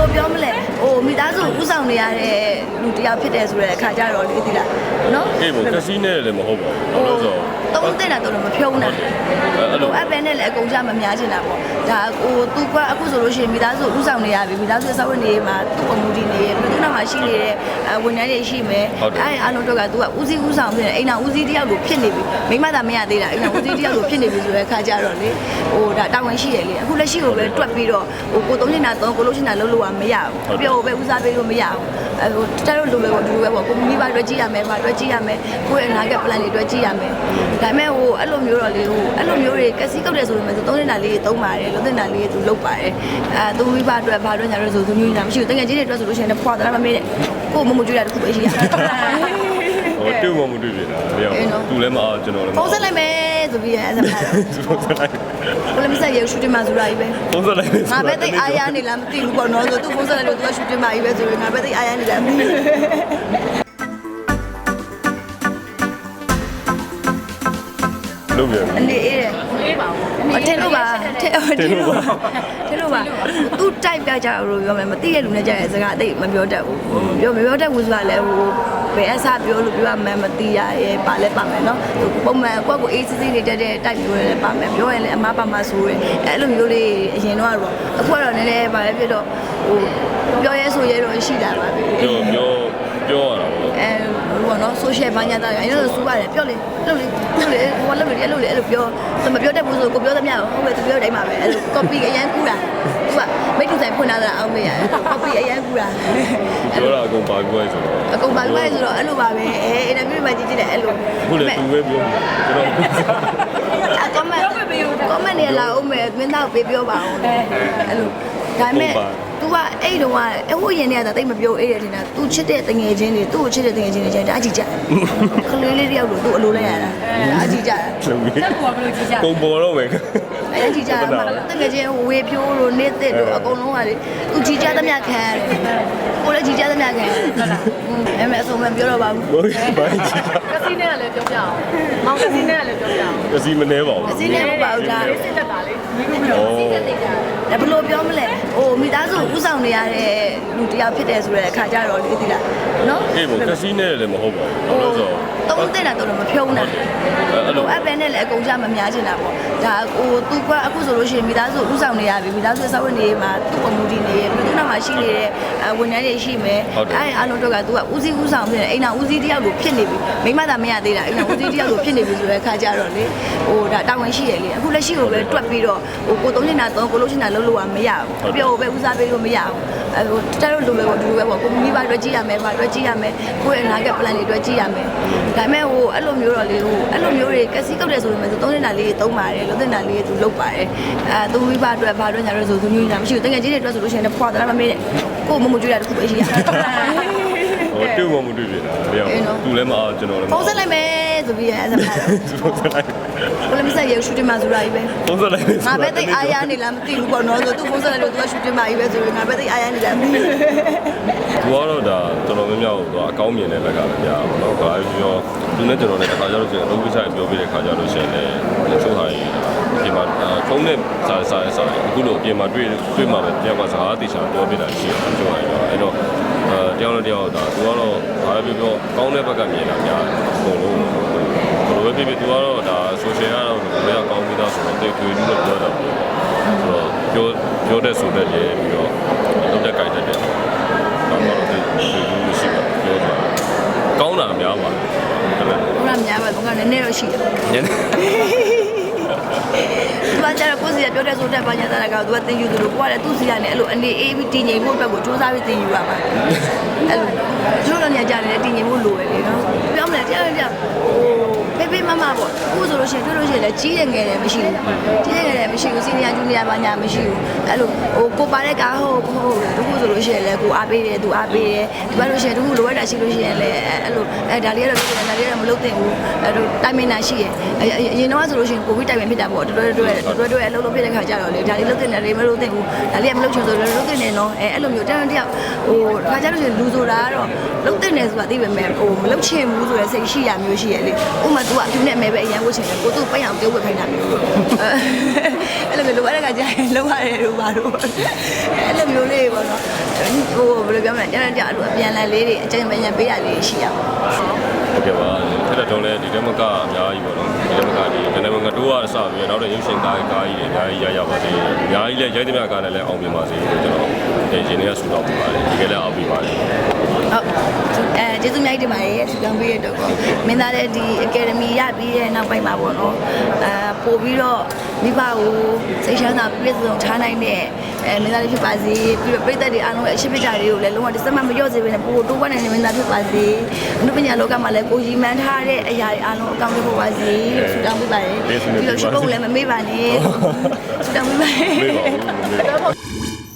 လိုပြောမလဲဟိုမိသားစုဥဆောင်နေရတဲ့လူတစ်ယောက်ဖြစ်တယ်ဆိုတဲ့အခါကျတော့လေဒီလားနော်အေးပေါ့ကစီနဲ့လည်းမဟုတ်ပါဘူးလို့ဆိုတုံး တဲ့တာတော့မဖြုံးတာအဲ့လိုဟိုအပ်ပဲနဲ့လည်းအကုန်ကြမများချင်တာပေါ့ဒါဟိုသူကအခုဆိုလို့ရှိရင်မိသားစုဥဆောင်နေရပြီမိသားစုဆောက်ဝင်နေမှာသူ့အမှုဒီနေရပြီးသူ့နောက်မှာရှိနေတဲ့ဝန်ထမ်းတွေရှိမယ်အဲ့အားလုံးတော့ကသူကဦးစီးဦးဆောင်ဖြစ်နေအိမ်တော်ဦးစီးတယောက်လိုဖြစ်နေပြီမိမသာမရသေးတာအိမ်တော်ဦးစီးတယောက်လိုဖြစ်နေပြီဆိုတဲ့အခါကျတော့လေဟိုဒါတာဝန်ရှိရလေအခုလက်ရှိကိုပဲတွက်ပြီးတော့ဟိုကိုသုံးချင်တာသုံးကိုလို့ချင်တာလုံးလို့ကမရဘူးပြောပဲဦးစားပေးလို့မရဘူးအဲ ဟိုတက်တော့လိုပဲပေါ့ဒီလိုပဲပေါ့ကိုမိဘအတွက်ကြည့်ရမယ်ဘာအတွက်ကြည့်ရမယ်ကိုယ့်ရဲ့အနာဂတ် plan တွေအတွက်ကြည့်ရမယ်ဒါပေမဲ့ဟိုအဲ့လိုမျိုးတော့လေဟိုအဲ့လိုမျိုးတွေကစီကောက်တယ်ဆိုပေမဲ့သုံးနေတာလေးသုံးပါတယ်လုံးနေတာလေးသူလုပ်ပါတယ်အဲသူမိဘအတွက်ဘာအတွက်ညာလို့ဆိုသူမျိုးညာမရှိဘူးတကယ်ကြီးတွေအတွက်ဆိုလို့ရှိရင်လည်းဖွာတာမမေးနဲ့ကိုမမကြွရတစ်ခုပဲရှိရဟိုတူမမတွေ့ပြတာတယောက်သူလည်းမအားကျွန်တော်လည်းမပုံစံလိုက်မယ် ဆိုပြီးအဲစမှာတော့ပုံစံလိုက်ကိုလည်းမဆက်ရရှူတင်မှာဆိုတာကြီးပဲပုံစံလိုက်ငါပဲသိအားရနေလားမသိဘူးပေါ့နော်ဆိုသူပုံစံလိုက်လို့သူကရှူတင်မှာကြီးပဲဆိုရင်ငါပဲသိအားရနေလားမသိဘူးလုပ်ပြန်အနေအေးတယ် အေးပါဘူးအထင်လို့ပါထင်ထင်လို့ပါထင်လို့ပါသူ type ကကြတော့ပြောမယ်မသိတဲ့လူနဲ့ကြတဲ့စကားအသိမပြောတတ်ဘူးပြောမပြောတတ်ဘူးဆိုတာလည်းဟိုဘယ်အစားပြောလို့ပြောရမှန်းမသိရရဲ့ပါလဲပါမယ်နော်ပုံမှန်ကိုယ့်ကိုအေးစစ်စစ်နေတတ်တဲ့ type မျိုးလည်းပါမယ်ပြောရင်လည်းအမားပါမဆိုးတယ်အဲ့လိုမျိုးလေးအရင်တော့တော့အခုကတော့နည်းနည်းပါလဲဖြစ်တော့ဟိုပြောရဲဆိုရဲတော့ရှိတာပါပဲပြောပြော ပြောရတာပေါ့အဲဘောနော် social ဘာညာတာအဲ့လိုစူးပါတယ်ပြောလေလှုပ်လေလှုပ်လေဟိုလှုပ်လေအဲ့လိုလေအဲ့လိုပြောသူမပြောတတ်ဘူးဆိုကိုပြောသမျှဟုတ်ပဲသူပြောတိုင်းမှာပဲအဲ့လို copy အရန်ကူတာသူကမိတ်တူဆိုင်ဖွင့်လာတာအောင်မေးရတယ် copy အရန်ကူတာပြောတာအကုန်ပါပြောရဆိုတော့အကုန်ပါပဲဆိုတော့အဲ့လိုပါပဲအဲ interview မှာကြည့်ကြည့်တယ်အဲ့လိုအခုလည်းသူပဲပြောကျွန်တော်အ comment comment နေလာအောင်မယ်မင်းသားကိုပေးပြောပါအောင်အဲ့လိုဒါပေမဲ့ तू ကအဲ့တုန်းကအခုရင်ထဲကတိတ်မပြောအေးတယ်ထင်တာ तू ချစ်တဲ့တငယ်ချင်းတွေသူ့ကိုချစ်တဲ့တငယ်ချင်းတွေကျရင်တအားကြည့်ကြခလေးလေးတယောက်လို့သူ့အလိုလဲရတာအားကြည့်ကြလုပ်ပြီးတက်ပေါ်ဘယ်လိုကြည့်ကြပုံပေါ်တော့မယ်အဲ့ဒီကြမှာတကယ်ချင်းဝေဖြိုးလို့နေသစ်တို့အကုန်လုံးကလေသူကြီးကြသမျှခံရတယ်ကိုလည်းကြီးကြသမျှခံရတယ်အဲ့မဲ့အဆုံးမပြောတော့ပါဘူးဘိုးဘိုင်းကြီးကစီနဲ့ကလည်းပြောပြအောင်မောင်ကစီနဲ့ကလည်းပြောပြအောင်ကစီမနေပါဘူးအစင်းနဲ့မပါဘူးလားစစ်တက်တာလေဩဒါဘယ်လိုပြောမလဲဟိုမိသားစုဥဆောင်နေရတဲ့လူတစ်ယောက်ဖြစ်တယ်ဆိုတဲ့အခါကျတော့လေဒီလားနော်အေးပေါ့ကစီနဲ့လည်းမဟုတ်ပါဘူးလို့ဆိုတုံး တဲ့တာတော့မဖြုံးတာအဲ့လိုဟိုအပ်ပဲနဲ့လည်းအကုန်ကြမများချင်တာပေါ့ဒါဟိုသူကအခုဆိုလို့ရှိရင်မိသားစုဥဆောင်နေရပြီမိသားစုဆောက်ဝင်နေမှာသူ့အမှုဒီနေရပြီးသူ့နောက်မှာရှိနေတဲ့ဝန်ထမ်းတွေရှိမယ်အဲ့အားလုံးတော့ကသူကဦးစီးဦးဆောင်ဖြစ်နေအိမ်တော်ဦးစီးတယောက်လိုဖြစ်နေပြီမိမသာမရသေးတာအိမ်တော်ဦးစီးတယောက်လိုဖြစ်နေပြီဆိုတဲ့အခါကျတော့လေဟိုဒါတာဝန်ရှိရလေအခုလက်ရှိကိုပဲတွက်ပြီးတော့ဟိုကိုသုံးချင်တာသုံးကိုလို့ချင်တာလုံးလို့ကမရဘူးပြောပဲဦးစားပေးလို့မရဘူးအဲ ဟိုတက်တော့လိုပဲပေါ့ဒီလိုပဲပေါ့ကိုမိဘအတွက်ကြည့်ရမယ်ဘာအတွက်ကြည့်ရမယ်ကိုယ့်ရဲ့အနာဂတ် plan တွေအတွက်ကြည့်ရမယ်ဒါပေမဲ့ဟိုအဲ့လိုမျိုးတော့လေဟိုအဲ့လိုမျိုးတွေကစီကောက်တယ်ဆိုပေမဲ့သုံးနေတာလေးသုံးပါတယ်လုံးနေတာလေးသူလုပ်ပါတယ်အဲသူမိဘအတွက်ဘာအတွက်ညာလို့ဆိုသူမျိုးညာမရှိဘူးတကယ်ကြီးတွေအတွက်ဆိုလို့ရှိရင်လည်းဖွာတာမမေးနဲ့ကိုမမကြွရတစ်ခုပဲရှိရဟိုတူမမတွေ့ပြတာတယောက်သူလည်းမအားကျွန်တော်လည်းမပုံစံလိုက်မယ် ဆိုပြီးအဲစမှာတော့ပုံစံလိုက်ကိုလည်းမဆက်ရရှူတင်မှာဆိုတာကြီးပဲပုံစံလိုက်ငါပဲသိအားရနေလားမသိဘူးပေါ့နော်ဆိုသူပုံစံလိုက်လို့သူကရှူတင်မှာကြီးပဲဆိုရင်ငါပဲသိအားရနေလားမသိဘူးသူကတော့ဒါတော်တော်များများကိုသူအကောင်းမြင်တဲ့ဘက်ကလည်းများပါတော့။ဘာလို့ပြောသူနဲ့ကျွန်တော်နဲ့တစ်ခါကျတော့ကျွန်တော်လုံးဝဆိုင်ပြောပြတဲ့ခါကျတော့ရှင်လည်းချိုးထားရင်ဒီမှာဖုန်းနဲ့စာစာစာအခုလိုအပြင်မှာတွေ့တွေ့မှာပဲတယောက်ကစကားတေချာပြောပြတာရှိတယ်ချိုးထားရင်တော့အဲ့တော့ အဲတယောက်နဲ့တယောက်ဒါသူကတော့ဘာပဲပြောပြောကောင်းတဲ့ဘက်ကမြင်တာများတယ်အကုန်လုံးဘယ်လိုပဲဖြစ်ဖြစ်သူကတော့ဒါ social ကတော့ဘယ်ကကောင်းပြီးသားဆိုတော့တိတ်ထွေးလို့ပြောတာပေါ့ဆိုတော့ပြောပြောတဲ့ဆိုတဲ့လေပြီးတော့လုပ်တဲ့ကြိုက်တဲ့ဘာမှတော့ဒီဒီလိုရှိပါပြောတာကောင်းတာများပါတယ်ဒါပေမဲ့ဘုရားများပါဘုရားနည်းနည်းတော့ရှိတယ်ညနေသူ ကကျတော့ကိုယ်စီကပြောတဲ့ဆိုတဲ့ဘာညာတာကသူကသင်ယူသလိုကိုကလည်းသူ့စီကနေအဲ့လိုအနေအေးပြီးတည်ငြိမ်ဖို့အတွက်ကိုစူးစမ်းပြီးသင်ယူရမှာအဲ့လိုကျိုးတော့ညကြတယ်တည်ငြိမ်ဖို့လိုတယ်လေနော်ပြောမလဲတရားတရား ဟိုဖေးဖေးမမပေါ့ကိုဆိုလို့ရှိရင်တွေ့လို့ရှိရင်လည်းကြီးတယ်ငယ်တယ်မရှိဘူးကြီးတယ်ငယ်တယ်မရှိဘူးစီနီယာဂျူနီယာဘာညာမရှိဘူးအဲ့လိုဟိုကိုပါတဲ့ကားဟုတ်ဟုတ်တခုဆိုလို့ရှိရင်လည်းကိုအားပေးတယ်သူအားပေးတယ်ဒီဘက်လို့ရှိရင်တခုလိုအပ်တာရှိလို့ရှိရင်လည်းအဲ့လိုအဲဒါလေးကတော့လုပ်တယ်ဒါလေးကတော့မလုပ်သင့်ဘူးအဲ့လိုတိုင်မင်တာရှိရအရင်တော့ဆိုလို့ရှိရင်ကိုဗစ်တိုင်မင်ဖြစ်တာပေါ့တော်တော်တော်တော်တော်အလုပ်လုပ်ဖြစ်တဲ့ခါကျတော့လေဒါလေးလုပ်တဲ့နေမလုပ်သင့်ဘူးဒါလေးကမလုပ်ချင်ဆိုတော့လုပ်တဲ့နေနော်အဲအဲ့လိုမျိုးတန်းတယောက်ဟိုခါကျလို့ရှိရင်လူဆိုတာကတော့လုပ်တဲ့နေဆိုတာသိပေမဲ့ဟိုမလုပ်ချင်ဘူးဆိုတဲ့စိတ်ရှိရမျိုးရှိရလေဥမာ तू ကအဖြူနဲ့အမဲပဲအရန်ဝတ်ချင်တယ်ကိုသူ့ပန်းအောင်ပြုတ်ဝတ်ခိုင်းတာမျိုးအဲ့လိုမျိုးလိုအဲ့ဒါကကြာရင်လုံးရတယ်လို့ပါတော့အဲ့လိုမျိုးလေးပေါ့နော်ဟိုဘယ်လိုပြောမလဲကျန်တဲ့ကြအဲ့လိုအပြန်လည်လေးတွေအချိန်မညာပေးရလေးရှိရပါဟုတ်ကဲ့ပါထက်တဲ့တုံးလဲဒီတမကအများကြီးပေါ့နော်ဒီတမကဒီကနေ့မငတိုးရအစပြီးတော့နောက်တော့ရုပ်ရှင်ကားကားကြီးတွေအများကြီးရရပါသေးတယ်အများကြီးလဲရိုက်သမျှကားနဲ့လည်းအောင်မြင်ပါစေလို့ကျွန်တော်ဒီရှင်တွေကဆူတောင်းပေးပါတယ်ဒီကလည်းအောင်ပေးပါတယ် ဟုတ်အဲကျေးဇူးများတင်ပါတယ်ဆူတောင်းပေးရတော့ကောမင်းသားတဲ့ဒီအကယ်ဒမီရပြီးတဲ့နောက်ပိုင်းမှာပေါ့နော်အဲပို့ပြီးတော့မိဘကိုစိတ်ချမ်းသာပြည့်စုံထားနိုင်တဲ့အဲမင်းသားလေးဖြစ်ပါစေပြီးတော့ပြည်သက်တွေအားလုံးရဲ့အရှိပကြတွေကိုလည်းလုံးဝတစ်စက်မှမလျော့စေဘဲနဲ့ပို့တိုးပွားနိုင်တဲ့မင်းသားဖြစ်ပါစေအနုပညာလောကမှာလည်းကိုကြီးမှန်းထားတဲ့အရာတွေအားလုံးအကောင့်တွေပို့ပါစေဆူတောင်းပေးပါတယ်ပြီးတော့ရှိဖို့လည်းမမေ့ပါနဲ့ဆူတောင်းပေးပါတယ်မေးပါဦးမေးပါဦး